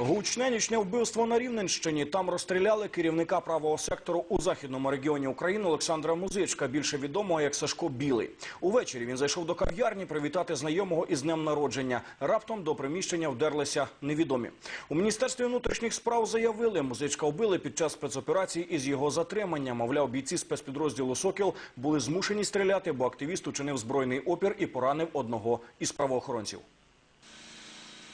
Гучне нічне вбивство на Рівненщині. Там розстріляли керівника правого сектору у західному регіоні України Олександра Музичка, більше відомого як Сашко Білий. Увечері він зайшов до кав'ярні привітати знайомого із днем народження. Раптом до приміщення вдерлися невідомі. У міністерстві внутрішніх справ заявили, музичка вбили під час спецоперації із його затримання. Мовляв, бійці спецпідрозділу Сокіл були змушені стріляти, бо активіст учинив збройний опір і поранив одного із правоохоронців.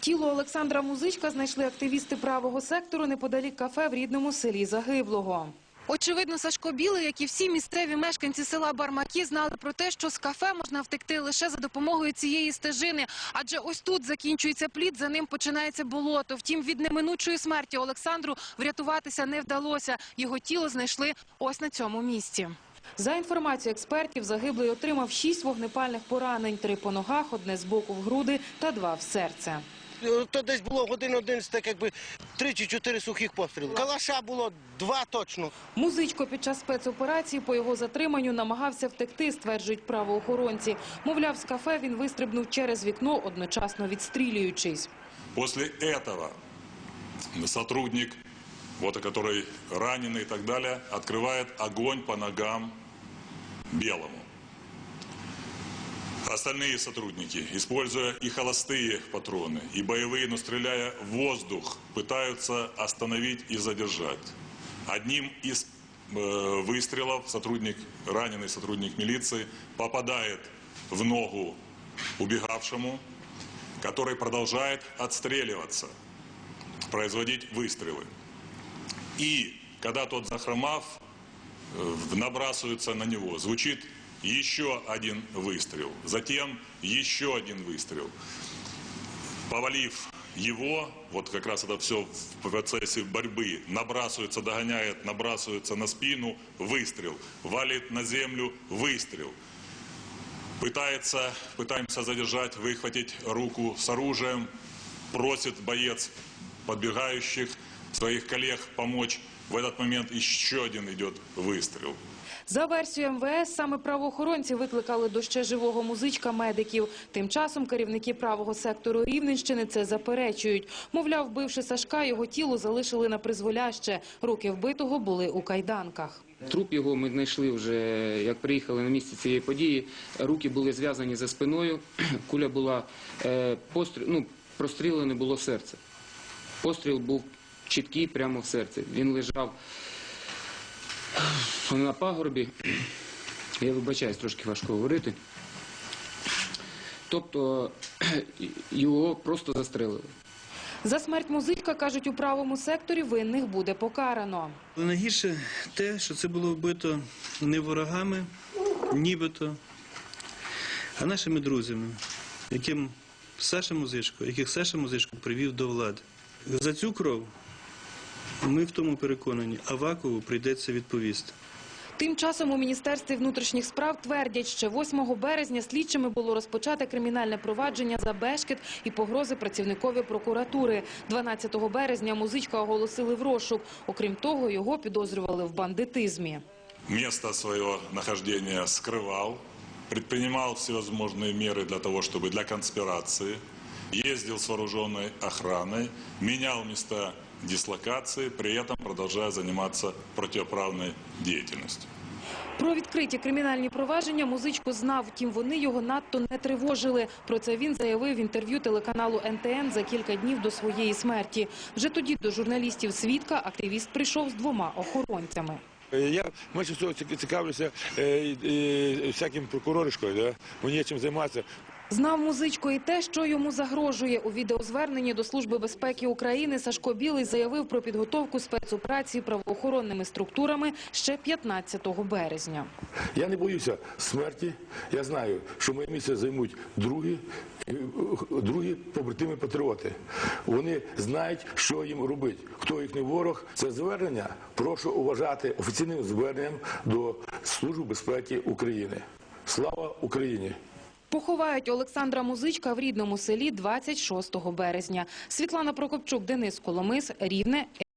Тіло Олександра Музичка знайшли активісти правого сектору неподалік кафе в рідному селі Загиблого. Очевидно, Сашко Білий, як і всі місцеві мешканці села Бармаки, знали про те, що з кафе можна втекти лише за допомогою цієї стежини. Адже ось тут закінчується плід, за ним починається болото. Втім, від неминучої смерті Олександру врятуватися не вдалося. Його тіло знайшли ось на цьому місці. За інформацією експертів, загиблий отримав шість вогнепальних поранень: три по ногах, одне з боку в груди та два в серце То десь було годин 11, так якби три чи чотири сухих постріли. Калаша було два точно. Музичко під час спецоперації по його затриманню намагався втекти, стверджують правоохоронці. Мовляв, з кафе він вистрибнув через вікно, одночасно відстрілюючись. После этого сотрудник, вот который раненый и так далее, открывает огонь по ногам белому. Остальные сотрудники, используя и холостые патроны, и боевые, но стреляя в воздух, пытаются остановить и задержать. Одним из э, выстрелов сотрудник, раненый сотрудник милиции попадает в ногу убегавшему, который продолжает отстреливаться, производить выстрелы. И когда тот, захромав, э, набрасывается на него, звучит еще один выстрел, затем еще один выстрел. Повалив его, вот как раз это все в процессе борьбы, набрасывается, догоняет, набрасывается на спину, выстрел, валит на землю, выстрел. Пытается, пытаемся задержать, выхватить руку с оружием, просит боец подбегающих своих коллег помочь. В этот момент еще один идет выстрел. За версією МВС, саме правоохоронці викликали до ще живого музичка медиків. Тим часом керівники правого сектору Рівненщини це заперечують. Мовляв, вбивши Сашка, його тіло залишили на призволяще. Руки вбитого були у кайданках. Труп його ми знайшли вже, як приїхали на місце цієї події. Руки були зв'язані за спиною, куля була е, ну, прострілене було серце. Постріл був чіткий прямо в серце. Він лежав на пагорбі. Я вибачаюсь, трошки важко говорити. Тобто його просто застрелили. За смерть музичка, кажуть, у правому секторі винних буде покарано. Але найгірше те, що це було вбито не ворогами, нібито, а нашими друзями, яким Саша Музичко, яких Саша Музичко привів до влади. За цю кров ми в тому переконані, Авакову прийдеться відповісти. Тим часом у Міністерстві внутрішніх справ твердять, що 8 березня слідчими було розпочати кримінальне провадження за бешкет і погрози працівникові прокуратури. 12 березня музичка оголосили в розшук. Окрім того, його підозрювали в бандитизмі. место своего нахождения скрывал, предпринимал всевозможные меры для того, чтобы для конспирации, ездил с вооруженной охраной, менял места дислокации, при этом продолжая заниматься противоправной деятельностью. Про відкриті кримінальні провадження музичку знав, втім вони його надто не тривожили. Про це він заявив в інтерв'ю телеканалу НТН за кілька днів до своєї смерті. Вже тоді до журналістів свідка активіст прийшов з двома охоронцями. Е, Я менше всього цікавлюся е, всяким прокуроришкою, да? мені є чим займатися. Знав музичко і те, що йому загрожує. У відеозверненні до Служби безпеки України Сашко Білий заявив про підготовку спецоперації правоохоронними структурами ще 15 березня. Я не боюся смерті. Я знаю, що моє місце займуть другі, другі побратими патріоти. Вони знають, що їм робити. Хто їхній ворог, це звернення. Прошу уважати офіційним зверненням до Служби безпеки України. Слава Україні! Поховають Олександра Музичка в рідному селі 26 березня. Світлана Прокопчук, Денис Коломис, Рівне,